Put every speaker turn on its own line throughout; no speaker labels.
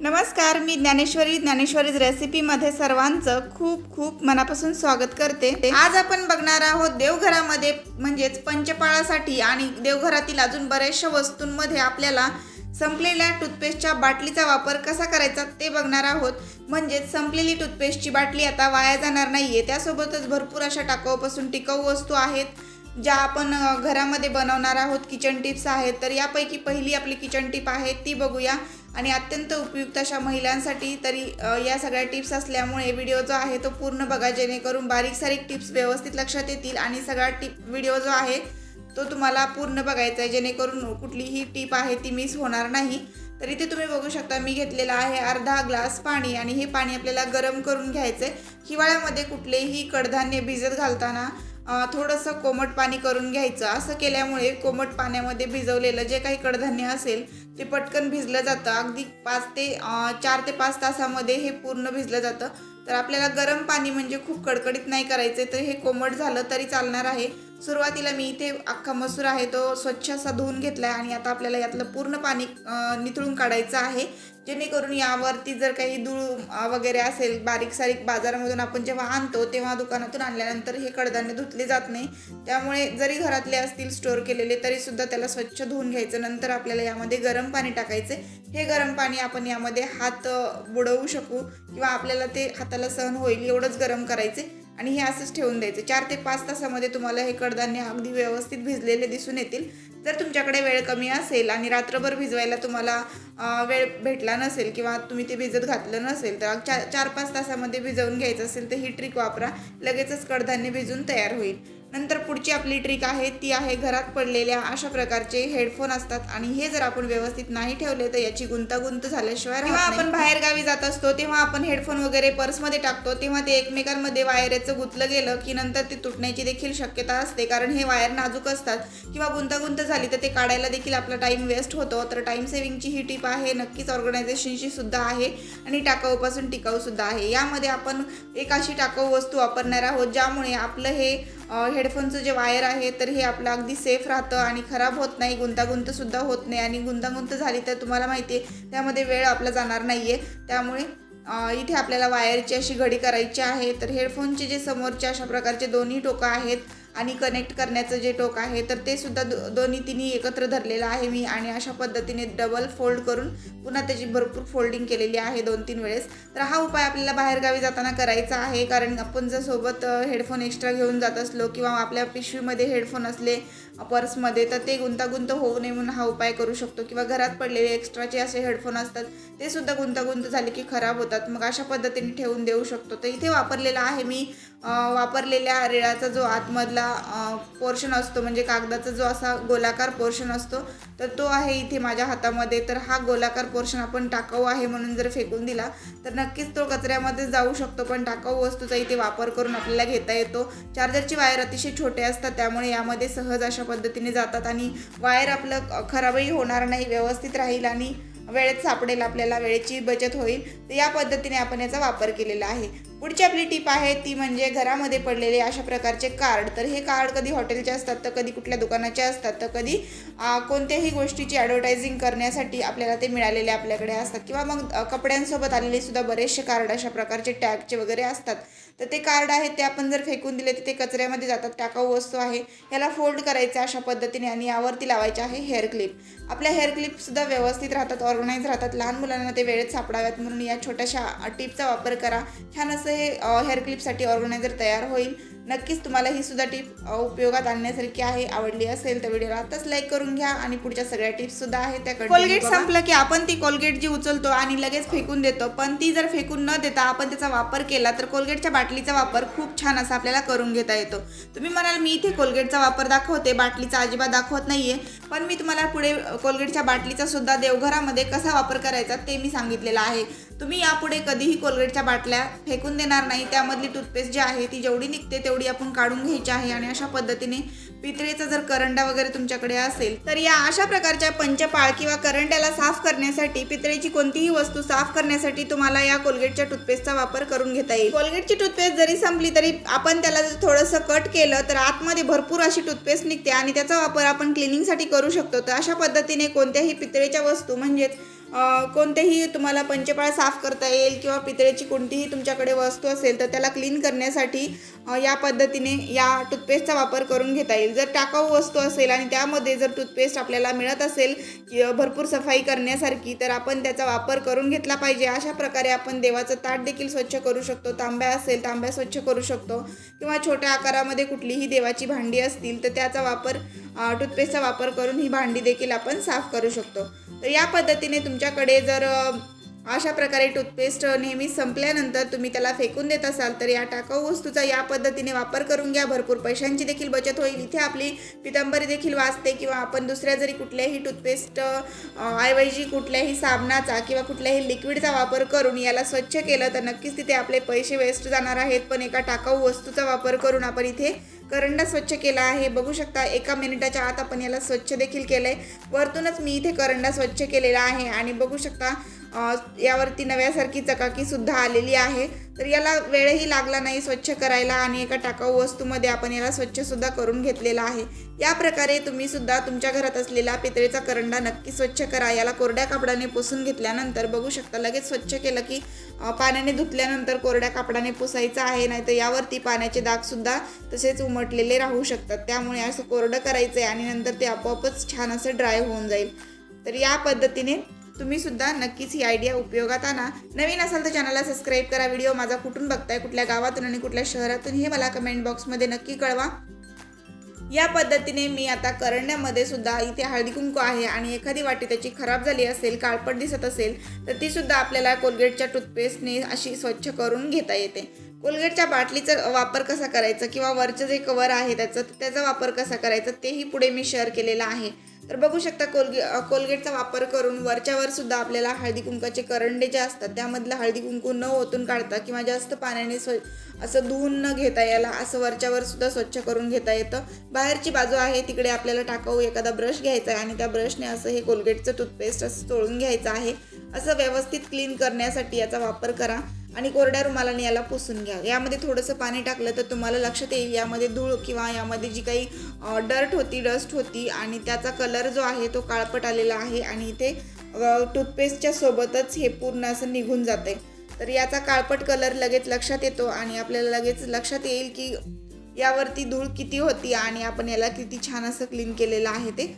नमस्कार मी ज्ञानेश्वरी. ज्ञानेश्वरीज रेसिपीमध्ये सर्वांचं खूप खूप मनापासून स्वागत करते. आज आपण बघणार आहोत देवघरामध्ये म्हणजेच पंचपाळासाठी आणि देवघरातील अजून बऱ्याचशा वस्तूंमध्ये आपल्याला संपलेल्या टूथपेस्टच्या बाटलीचा वापर कसा करायचा ते बघणार आहोत. म्हणजेच संपलेली टूथपेस्टची बाटली आता वाया जाणार नाहीये. त्यासोबतच भरपूर अशा टाकाऊपासून टिकाऊ वस्तू आहेत ज्या आपण घरामध्ये बनवणार आहोत. किचन टिप्स आहेत. तर यापैकी पहिली आपली किचन टिप आहे ती बघूया. आणि अत्यंत उपयुक्त अशा महिलांसाठी तरी या सगळ्या टिप्स असल्यामुळे व्हिडिओ जो आहे तो पूर्ण बघा जेणेकरून बारीक सारीक टिप्स व्यवस्थित लक्षात येतील आणि सगळा टिप व्हिडिओ जो आहे तो तुम्हाला पूर्ण बघायचा आहे. जेणेकरून कुठलीही टिप आहे ती मिस होणार नाही. तर इथे तुम्ही बघू शकता मी घेतलेला आहे अर्धा ग्लास पाणी आणि हे पाणी आपल्याला गरम करून घ्यायचं आहे हिवाळ्यामध्ये कुठलेही कडधान्य भिजत घालताना थोडंसं कोमट पाणी करून घ्यायचं. असं केल्यामुळे कोमट पाण्यामध्ये भिजवलेलं जे काही कडधान्य असेल ते पटकन भिजलं जातं. अगदी पाच ते चार ते पाच तासामध्ये हे पूर्ण भिजलं जातं. तर आपल्याला गरम पाणी म्हणजे खूप कडकडीत नाही करायचे तर हे कोमट झालं तरी चालणार आहे. सुरुवातीला मी इथे अख्खा मसूर आहे तो स्वच्छ असा धुवून घेतला आहे आणि आता आपल्याला यातलं पूर्ण पाणी निथळून काढायचं आहे. जेणेकरून यावरती जर काही धूळ वगैरे असेल बारीक सारीक बाजारामधून आपण जेव्हा आणतो तेव्हा दुकानातून आणल्यानंतर हे कडधान्य धुतले जात नाही. त्यामुळे जरी घरातले असतील स्टोअर केलेले तरी सुद्धा त्याला स्वच्छ धुवून घ्यायचं. नंतर आपल्याला यामध्ये गरम पाणी टाकायचे हे गरम पाणी आपण यामध्ये हात बुडवू शकू किंवा आपल्याला ते हाताला सहन होईल एवढंच गरम करायचे आणि हे असंच ठेवून द्यायचं. चार ते पाच तासामध्ये तुम्हाला हे कडधान्य अगदी व्यवस्थित भिजलेले दिसून येतील. जर तुमच्याकडे वेळ कमी असेल आणि रात्रभर भिजवायला तुम्हाला वेळ भेटला नसेल किंवा तुम्ही ते भिजत घातलं नसेल तर चार चार पाच तासामध्ये भिजवून घ्यायचं असेल तर ही ट्रिक वापरा. लगेचच कडधान्य भिजून तयार होईल. नंतर पुढची आपली ट्रिक आहे ती आहे घरात पडलेल्या अशा प्रकारचे हेडफोन असतात. आणि हे जर आपण व्यवस्थित नाही ठेवले तर याची गुंतागुंत झाल्याशिवाय जेव्हा आपण बाहेर गावी जात असतो तेव्हा आपण हेडफोन वगैरे पर्समध्ये टाकतो. तेव्हा ते एकमेकांमध्ये वायरेचं गुंतलं गेलं की नंतर ते तुटण्याची देखील शक्यता असते. कारण हे वायर नाजूक असतात किंवा गुंतागुंत झाली तर ते काढायला देखील आपला टाइम वेस्ट होतो. तर टाइम सेव्हिंगची ही टिप आहे. नक्कीच ऑर्गनायझेशनची सुद्धा आहे. आणि टाकाऊपासून टिकाऊ सुद्धा आहे. यामध्ये आपण एक अशी टाकाऊ वस्तू वापरणार आहोत ज्यामुळे आपलं हे हेडफोनचं जे वायर आहे तर हे आपलं अगदी सेफ राहतं आणि खराब होत नाही. गुंतागुंतसुद्धा होत नाही आणि गुंतागुंत झाली तर तुम्हाला माहिती आहे त्यामध्ये वेळ आपला जाणार नाही आहे त्यामुळे इथे आपल्याला वायरची अशी घडी करायची आहे. तर हेडफोनचे जे समोरचे अशा प्रकारचे दोन्ही टोकं आहेत आणि कनेक्ट करण्याचं जे टोक आहे तर ते सुद्धा दो दोन्ही तिन्ही एकत्र धरलेलं आहे मी आणि अशा पद्धतीने डबल फोल्ड करून पुन्हा त्याची भरपूर फोल्डिंग केलेली आहे दोन तीन वेळेस. तर हा उपाय आपल्याला बाहेरगावी जाताना करायचा आहे कारण आपण जर सोबत हेडफोन एक्स्ट्रा घेऊन जात असलो किंवा आपल्या पिशवीमध्ये हेडफोन असले पर्समध्ये तर ते गुंतागुंत होऊ नये म्हणून हा उपाय करू शकतो. किंवा घरात पडलेले एक्स्ट्राचे असे हेडफोन असतात ते सुद्धा गुंतागुंत झाले की खराब होतात. मग अशा पद्धतीने ठेवून देऊ शकतो. तर इथे वापरलेला आहे मी. वापरलेल्या रेळाचा जो आतमधला पोर्शन असतो म्हणजे कागदाचा जो असा गोलाकार पोर्शन असतो तर तो आहे इथे माझ्या हातामध्ये. तर हा गोलाकार पोर्शन आपण टाकाऊ आहे म्हणून जर फेकून दिला तर नक्कीच तो कचऱ्यामध्ये जाऊ शकतो. पण टाकाऊ वस्तूचा इथे वापर करून आपल्याला घेता येतो. चार्जरची वायर अतिशय छोटे असतात त्यामुळे यामध्ये सहज अशा पद्धतीने जातात आणि वायर आपलं खराबही होणार नाही व्यवस्थित राहील आणि वेळेत सापडेल आपल्याला वेळेची बचत होईल. तर या पद्धतीने आपण याचा वापर केलेला आहे. पुढची आपली टीप आहे ती म्हणजे घरामध्ये पडलेले अशा प्रकारचे कार्ड. तर हे कार्ड कधी हॉटेलचे असतात तर कधी कुठल्या दुकानाचे असतात तर कधी कोणत्याही गोष्टीची ॲडव्हर्टायझिंग करण्यासाठी आपल्याला ते मिळालेले आपल्याकडे असतात. किंवा मग कपड्यांसोबत आलेले सुद्धा बरेचसे कार्ड अशा प्रकारचे टॅगचे वगैरे असतात. तर ते कार्ड आहेत ते आपण जर फेकून दिले तर ते कचऱ्यामध्ये जातात टाकाऊ वस्तू आहे. याला फोल्ड करायचं अशा पद्धतीने आणि यावरती लावायचे आहे हेअर क्लिप. आपल्या हेअर क्लिपसुद्धा व्यवस्थित राहतात ऑर्गनाईज राहतात. लहान मुलांना ते वेळेत सापडाव्यात म्हणून या छोट्याशा टिपचा वापर करा. छान असं हे हेअर क्लिपसाठी ऑर्गनायझर तयार होईल. नक्कीच तुम्हाला ही सुद्धा टिप उपयोगात आणण्यासारखी आहे आवडली असेल तर व्हिडिओला आताच लाईक करून घ्या आणि पुढच्या सगळ्या टिप्स सुद्धा आहेत त्या कोलगेट संपलं की आपण ती कोलगेट जी उचलतो आणि लगेच फेकून देतो. पण ती जर फेकून न देता आपण त्याचा वापर केला तर कोलगेटच्या बाटलीचा वापर खूप छान असा आपल्याला करून घेता येतो. तुम्ही म्हणाल मी इथे कोलगेटचा वापर दाखवते बाटलीचा अजिबात दाखवत नाहीये. पण मी तुम्हाला पुढे कोलगेटच्या बाटलीचा सुद्धा देवघरामध्ये कसा वापर करायचा ते मी सांगितलेलं आहे. तुम्ही यापुढे कधीही कोलगेटच्या बाटल्या फेकून देणार नाही. त्यामधली टूथपेस्ट जी आहे ती जेवढी निघते तेवढी आपण काढून घ्यायची आहे आणि अशा पद्धतीने पितळेचा जर करंडा वगैरे तुमच्याकडे असेल तर या अशा प्रकारच्या पंचपाळ किंवा करंड्याला साफ करण्यासाठी पितळेची कोणतीही वस्तू साफ करण्यासाठी तुम्हाला या कोलगेटच्या टूथपेस्टचा वापर करून घेता येईल. कोलगेटची टूथपेस्ट जरी संपली तरी आपण त्याला जर थोडंसं कट केलं तर आतमध्ये भरपूर अशी टूथपेस्ट निघते आणि त्याचा वापर आपण क्लिनिंगसाठी करू शकतो. तर अशा पद्धतीने कोणत्याही पितळेच्या वस्तू म्हणजेच कोणतेही तुम्हाला पंचपाळ साफ करता येईल किंवा पितळेची कोणतीही तुमच्याकडे वस्तू असेल तर त्याला क्लीन करण्यासाठी या पद्धतीने या टूथपेस्टचा वापर करून घेता येईल. जर टाकाऊ वस्तू असेल आणि त्यामध्ये जर टूथपेस्ट आपल्याला मिळत असेल की भरपूर सफाई करण्यासारखी तर आपण त्याचा वापर करून घेतला पाहिजे. अशा प्रकारे आपण देवाचं ताट देखील स्वच्छ करू शकतो. तांब्या असेल तांब्या स्वच्छ करू शकतो. किंवा छोट्या आकारामध्ये कुठलीही देवाची भांडी असतील तर त्याचा वापर टूथपेस्टचा वापर करून ही भांडी देखील आपण साफ करू शकतो. तर या पद्धतीने तुम तुमच्याकडे जर अशा प्रकारे टूथपेस्ट नेहमी संपल्यानंतर तुम्ही त्याला फेकून देत असाल तर या टाकाऊ वस्तूचा या पद्धतीने वापर करून घ्या. भरपूर पैशांची देखील बचत होईल. इथे आपली पितांबरी देखील वाचते किंवा आपण दुसऱ्या जरी कुठल्याही टूथपेस्ट ऐवजी कुठल्याही साबणाचा किंवा कुठल्याही लिक्विडचा वापर करून याला स्वच्छ केलं तर नक्कीच तिथे आपले पैसे वेस्ट जाणार आहेत. पण एका टाकाऊ वस्तूचा वापर करून आपण इथे करंडा स्वच्छ केला आहे. बघू शकता एका मिनिटाच्या आत आपण याला स्वच्छ देखील केलं आहे वरतूनच मी इथे करंडा स्वच्छ केलेला आहे. आणि बघू शकता यावरती नव्यासारखी चकाकीसुद्धा आलेली आहे. तर याला वेळही लागला नाही स्वच्छ करायला आणि एका टाकाऊ वस्तूमध्ये आपण याला स्वच्छसुद्धा करून घेतलेला आहे. या प्रकारे तुम्ही सुद्धा तुमच्या घरात असलेला पितळेचा करंडा नक्की स्वच्छ करा. याला कोरड्या कापडाने पुसून घेतल्यानंतर बघू शकता लगेच स्वच्छ केलं की पाण्याने धुतल्यानंतर कोरड्या कापडाने पुसायचं आहे नाहीतर यावरती पाण्याचे दागसुद्धा तसेच उमटलेले राहू शकतात. त्यामुळे असं कोरडं करायचं आहे आणि नंतर ते आपोआपच छान असं ड्राय होऊन जाईल. तर या पद्धतीने तुम्ही सुद्धा नक्कीच ही आयडिया उपयोगात आणा. नवीन असाल तर चॅनलला सबस्क्राईब करा. व्हिडिओ माझा कुठून बघताय कुठल्या गावातून आणि कुठल्या शहरातून हे मला कमेंट बॉक्समध्ये नक्की कळवा. या पद्धतीने मी आता करंड्यामध्ये सुद्धा इथे हळदी कुंकू आहे आणि एखादी वाटी त्याची खराब झाली असेल काळपट दिसत असेल तर ती सुद्धा आपल्याला कोलगेटच्या टूथपेस्टने अशी स्वच्छ करून घेता येते. कोलगेटच्या बाटलीचा वापर कसा करायचा किंवा वरचं जे कवर आहे त्याचं त्याचा वापर कसा करायचा तेही पुढे मी शेअर केलेलं आहे. तर बघू शकता कोलगे कोलगेटचा वापर करून वरच्यावर सुद्धा आपल्याला हळदी कुंकाचे करंडे जे असतात त्यामधलं हळदी कुंकू न ओतून काढता किंवा जास्त पाण्याने स्व असं धुवून न घेता याला असं वरच्यावर सुद्धा स्वच्छ करून घेता येतं. बाहेरची बाजू आहे तिकडे आपल्याला टाकाऊ एखादा ब्रश घ्यायचा आहे आणि त्या ब्रशने असं हे कोलगेटचं टूथपेस्ट असं चोळून घ्यायचं आहे. असं व्यवस्थित क्लीन करण्यासाठी याचा वापर करा आणि कोरड्या रुमालाने याला पुसून घ्या. यामध्ये थोडंसं पाणी टाकलं तर तुम्हाला लक्षात येईल यामध्ये धूळ किंवा यामध्ये जी काही डर्ट होती डस्ट होती आणि त्याचा कलर जो आहे तो काळपट आलेला आहे आणि इथे टूथपेस्टच्या सोबतच हे पूर्ण असं निघून जाते तर याचा काळपट कलर लगेच लक्षात येतो आणि आपल्याला लगेच लक्षात येईल की यावरती धूळ किती होती आणि आपण याला किती छान असं क्लीन केलेलं आहे ते.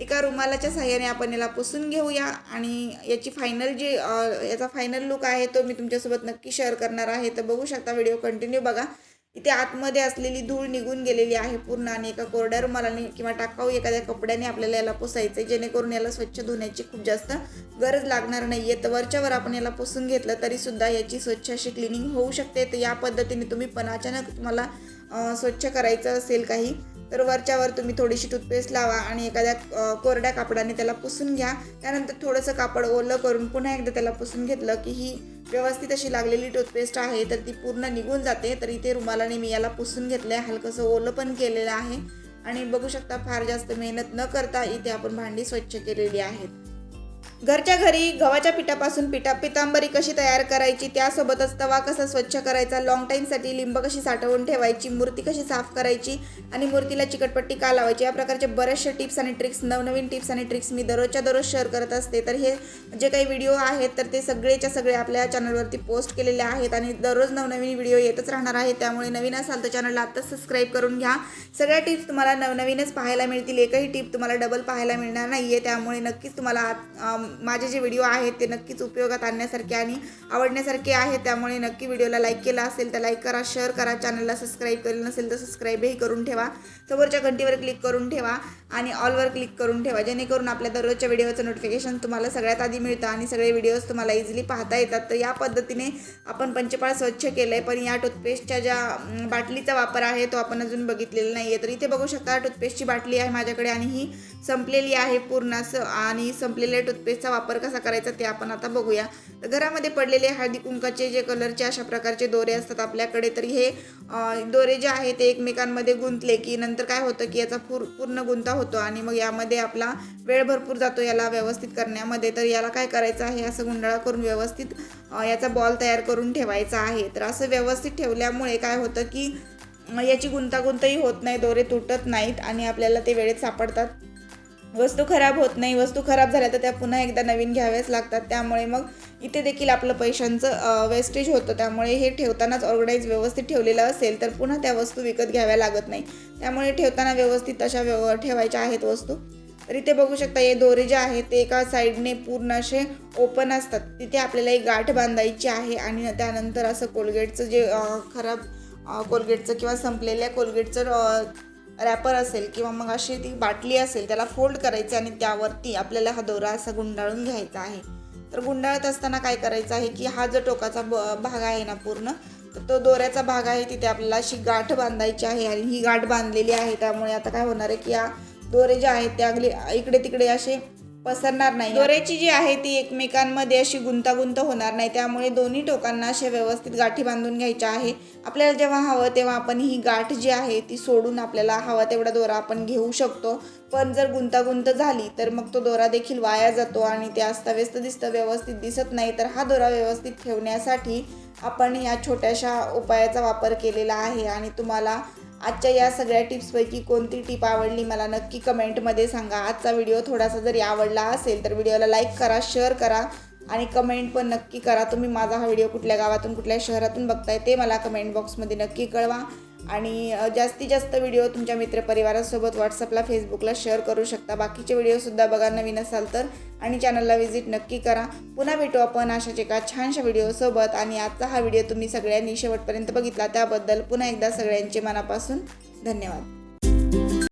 एका रुमालाच्या साह्याने आपण याला पुसून घेऊया आणि याची फायनल जे याचा फायनल लुक आहे तो मी तुमच्यासोबत नक्की शेअर करणार आहे. तर बघू शकता व्हिडिओ कंटिन्यू बघा. इथे आतमध्ये असलेली धूळ निघून गेलेली आहे पूर्ण आणि एका कोरड्या रुमालाने किंवा टाकाऊ एखाद्या कपड्याने आपल्याला याला पुसायचं आहे जेणेकरून याला स्वच्छ धुण्याची खूप जास्त गरज लागणार नाही आहे तर वरच्यावर आपण याला पुसून घेतलं तरीसुद्धा याची स्वच्छ अशी क्लिनिंग होऊ शकते. तर या पद्धतीने तुम्ही पण अचानक तुम्हाला स्वच्छ करायचं असेल काही तर वरच्यावर तुम्ही थोडीशी टूथपेस्ट लावा आणि एखाद्या कोरड्या कापडाने त्याला पुसून घ्या. त्यानंतर थोडंसं कापड ओलं करून पुन्हा एकदा त्याला पुसून घेतलं की ही व्यवस्थित अशी लागलेली टूथपेस्ट आहे तर ती पूर्ण निघून जाते. तर इथे रुमालाने मी याला पुसून घेतलं आहे हलकंसं ओलं पण केलेलं आहे. आणि बघू शकता फार जास्त मेहनत न करता इथे आपण भांडी स्वच्छ केलेली आहेत. घरच्या घरी गव्हाच्या पिठापासून पिठा पितांबरी कशी तयार करायची त्यासोबतच तवा कसा स्वच्छ करायचा लॉंग टाईमसाठी लिंब कशी साठवून ठेवायची मूर्ती कशी साफ करायची आणि मूर्तीला चिकटपट्टी का लावायची या प्रकारचे बरेचसे टिप्स आणि ट्रिक्स नवनवीन टिप्स आणि ट्रिक्स मी दररोजच्या दररोज शेअर करत असते. तर हे जे काही व्हिडिओ आहेत तर ते सगळेच्या सगळे आपल्या चॅनलवरती पोस्ट केलेले आहेत आणि दररोज नवनवीन व्हिडिओ येतच राहणार आहे त्यामुळे नवीन असाल तर चॅनलला आत्ताच सबस्क्राईब करून घ्या. सगळ्या टिप्स तुम्हाला नवनवीनच पाहायला मिळतील. एकही टिप तुम्हाला डबल पाहायला मिळणार नाही आहे त्यामुळे नक्कीच तुम्हाला माझे जे व्हिडिओ आहेत ते नक्कीच उपयोगात आणण्यासारखे आणि आवडण्यासारखे आहे त्यामुळे नक्की व्हिडिओला लाईक केला असेल तर लाईक करा शेअर करा चॅनलला सबस्क्राईब केलं नसेल तर सबस्क्राईबही करून ठेवा. समोरच्या घंटीवर क्लिक करून ठेवा आणि ऑलवर क्लिक करून ठेवा. जेणेकरून आपल्या दररोजच्या व्हिडिओचं नोटिफिकेशन तुम्हाला सगळ्यात आधी मिळतं आणि सगळे व्हिडिओज तुम्हाला इझिली पाहता येतात. तर या पद्धतीने आपण पंचपाळ स्वच्छ केलं आहे पण या टूथपेस्टच्या ज्या बाटलीचा वापर आहे तो आपण अजून बघितलेला नाही आहे तर इथे बघू शकता टूथपेस्टची बाटली आहे माझ्याकडे आणि ही संपलेली आहे पूर्ण असं आणि संपलेल्या टूथपेस्टचा वापर कसा करायचा ते आपण आता बघूया. तर घरामध्ये पडलेले हळदी कुंकाचे जे कलरचे अशा प्रकारचे दोरे असतात आपल्याकडे तर हे दोरे जे आहे ते एकमेकांमध्ये गुंतले की नंतर काय होतं की याचा पूर पूर्ण गुंता होतो आणि मग यामध्ये आपला वेळ भरपूर जातो याला व्यवस्थित करण्यामध्ये. तर याला काय करायचं आहे? असं गुंडाळा करून व्यवस्थित याचा बॉल तयार करून ठेवायचा आहे. तर असं व्यवस्थित ठेवल्यामुळे काय होतं की याची गुंतागुंतही होत नाही दोरे तुटत नाहीत आणि आपल्याला ते वेळेत सापडतात. वस्तू खराब होत नाही वस्तू खराब झाल्या तर त्या पुन्हा एकदा नवीन घ्याव्याच लागतात. त्यामुळे मग इथे देखील आपलं पैशांचं वेस्टेज होतं. त्यामुळे हे ठेवतानाच ऑर्गनाईज व्यवस्थित ठेवलेलं असेल तर पुन्हा त्या वस्तू विकत घ्याव्या लागत नाही. त्यामुळे ठेवताना व्यवस्थित अशा व्यव ठेवायच्या आहेत वस्तू. तर इथे बघू शकता हे दोरे जे आहेत ते एका साईडने पूर्ण असे ओपन असतात. तिथे आपल्याला एक गाठ बांधायची आहे आणि त्यानंतर असं कोलगेटचं जे खराब कोलगेटचं किंवा संपलेल्या कोलगेटचं रॅपर असेल किंवा मग अशी ती बाटली असेल त्याला फोल्ड करायचं आणि त्यावरती आपल्याला हा दोरा असा गुंडाळून घ्यायचा आहे. तर गुंडाळत असताना काय करायचं आहे की हा जो टोकाचा ब भाग आहे ना पूर्ण तर तो दोऱ्याचा भाग आहे तिथे आपल्याला अशी गाठ बांधायची आहे आणि ही गाठ बांधलेली आहे. त्यामुळे आता काय होणार आहे की या दोरे जे आहेत त्या अगदी इकडे तिकडे असे पसरणार नाही. दोऱ्याची जी आहे ती एकमेकांमध्ये अशी गुंतागुंत होणार नाही. त्यामुळे दोन्ही टोकांना अशा व्यवस्थित गाठी बांधून घ्यायच्या आहे. आपल्याला जेव्हा हवं तेव्हा आपण ही गाठ जी आहे ती सोडून आपल्याला हवा तेवढा दोरा आपण घेऊ शकतो. पण जर गुंतागुंत झाली तर मग तो दोरा देखील वाया जातो आणि ते अस्ताव्यस्त दिसतं व्यवस्थित दिसत नाही. तर हा दोरा व्यवस्थित ठेवण्यासाठी आपण या छोट्याशा उपायाचा वापर केलेला आहे. आणि तुम्हाला आजच्या या सगळ्या टिप्सपैकी कोणती टिप आवडली मला नक्की कमेंटमध्ये सांगा. आजचा व्हिडिओ थोडासा जरी आवडला असेल तर व्हिडिओला लाईक करा शेअर करा आणि कमेंट पण नक्की करा. तुम्ही माझा हा व्हिडिओ कुठल्या गावातून कुठल्या शहरातून बघताय ते मला कमेंट बॉक्समध्ये नक्की कळवा. आणि जास्तीत जास्त व्हिडिओ तुमच्या मित्रपरिवारासोबत व्हॉट्सअपला फेसबुकला शेअर करू शकता. बाकीचे व्हिडिओसुद्धा बघा नवीन असाल तर. आणि चॅनलला व्हिजिट नक्की करा. पुन्हा भेटू आपण अशाच एका छानशा व्हिडिओसोबत आणि आजचा हा व्हिडिओ तुम्ही सगळ्यांनी शेवटपर्यंत बघितला. त्याबद्दल पुन्हा एकदा सगळ्यांचे मनापासून धन्यवाद.